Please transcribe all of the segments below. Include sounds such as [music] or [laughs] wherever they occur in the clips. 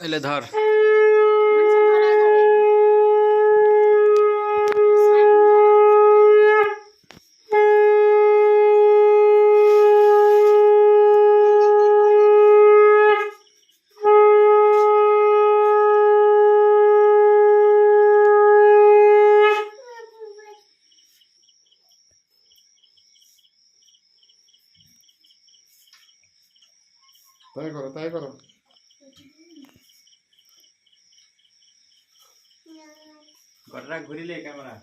এলে ধর। তাই করো তাই করো। ঘটনা ঘুরিলে ক্যামেরা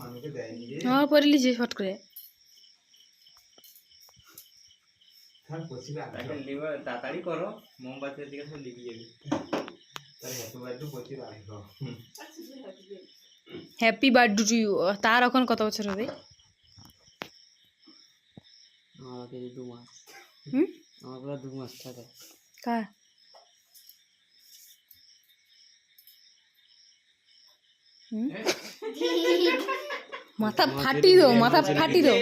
মানুষকে দেয়নি রে। হ্যাঁ পরে লিছি ফট করে। থাক পছি রাখো তাকে লিভার তাড়াতাড়ি করো মোমবাতির দিকে সব লিখে যাবে। হ্যাপি বার্থডে টু ইউ তার এখন কত বছর হবে? আমাকে দু মাস। হুম? আমার পুরো দু মাস থাকে। কার? মাথা ফাটি দো মাথা ফাটি দো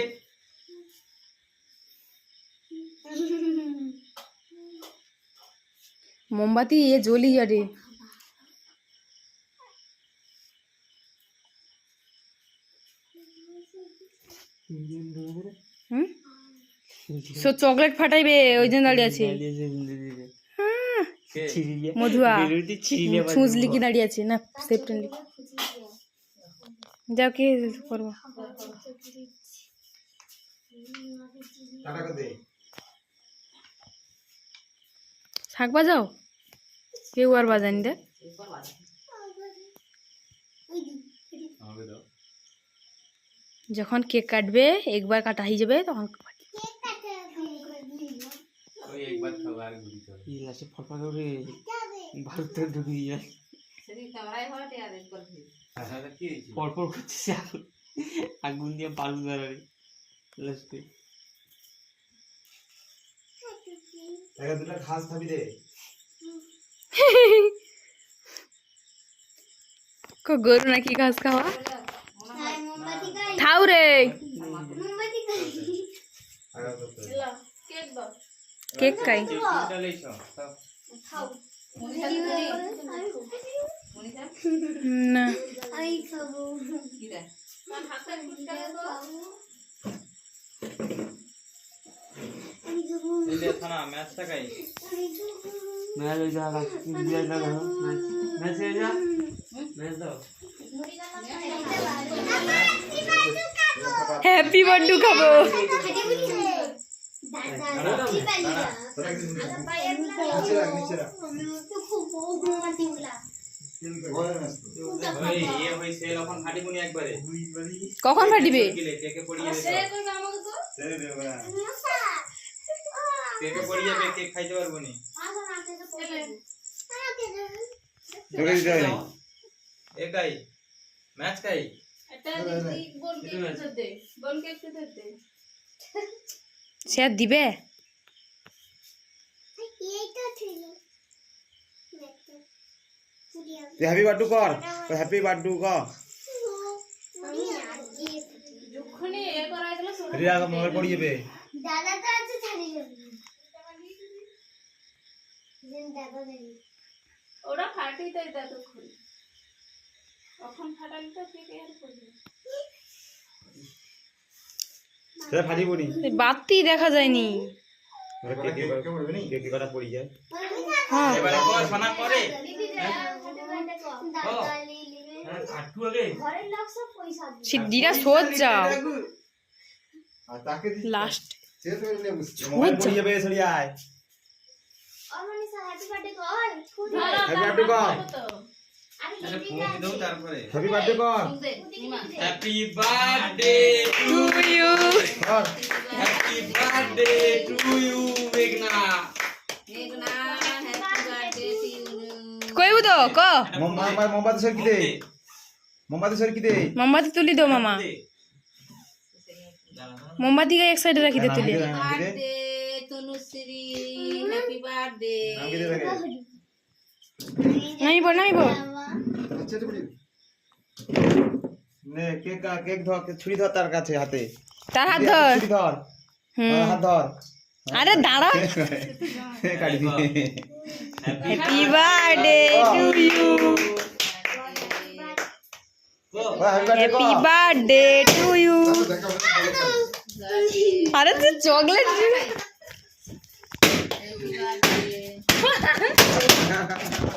মোমবাতি, এ জ্বলি সো চকলেট ফাটাইবে, ওই জন্য দাঁড়িয়ে আছে। মধুয়া। ছুঁচলি কি দাঁড়িয়ে আছে? না সেপ্টেম্বর যাও কি করব টাটা করে দে শাক বাজাও? কেউ আর বাজানি দেখ যখন কেক কাটবে একবার কাটা হয়ে যাবে তখন কি হয়েছে? পরপর করতেছে আগুন। দিয়ে বালু দাঁড়াবে লাস্টে তাকে দুটো ঘাস খাবি দে কো গরু নাকি ঘাস খাওয়া? থাউ রে। কেক খাই। না। এই যে থানা ম্যাচটা খাই ম্যাচ হয়ে যা ম্যাচ দাও ম্যাচ হয়ে যা ম্যাচ দাও। হ্যাপি বার্থডে খাব। ইয়ে কখন ফাটিবে ওরা কেকে পড়িয়ে যাবে কেক খাইতে পারব নি। তোকে দিতে হবে একাই ম্যাচ খাই সে দিবে? হ্যাপি বার্থডে কর। হ্যাপি বার্থডে কর। রিয়া মোবাইল পড়ে যাবে দাদা তো আছে ছাড়িয়ে যাবে দাদা দেবে ওরা ফাটি দেয় ততক্ষণ তখন ফাটালি তো কে কে আর করবে বাতি দেখা যায়নি। হ্যাঁ। সোজ যাও লাস্ট যাবে আয় হ্যাপি বার্থডে কর হ্যাপি বার্থডে কর আরে আরে লিলি ফোন দাও তারপরে হ্যাপি বার্থডে কর হ্যাপি বার্থডে টু ইউ কর হ্যাপি বার্থডে টু ইউ মেঘনা কইবু তো ক? মোমবাতি মোমবাতি সরকি দে। মোমবাতি সরকি দে। মোমবাতি তুলি দো মামা। মোমবাতি এক সাইডে রাখি দে তুলি। বার্থডে তনুশ্রী। হ্যাপি বার্থডে নামিব নামিব। নে কেক কেক ধর ছুরি ধর তার কাছে হাতে। তার হাত ধর। ছুরি ধর হুম। তার হাত ধর। আরে দাঁড়া। কাটি দি happy birthday to you happy birthday to you আরে তুই চকলেট Thank [laughs] you.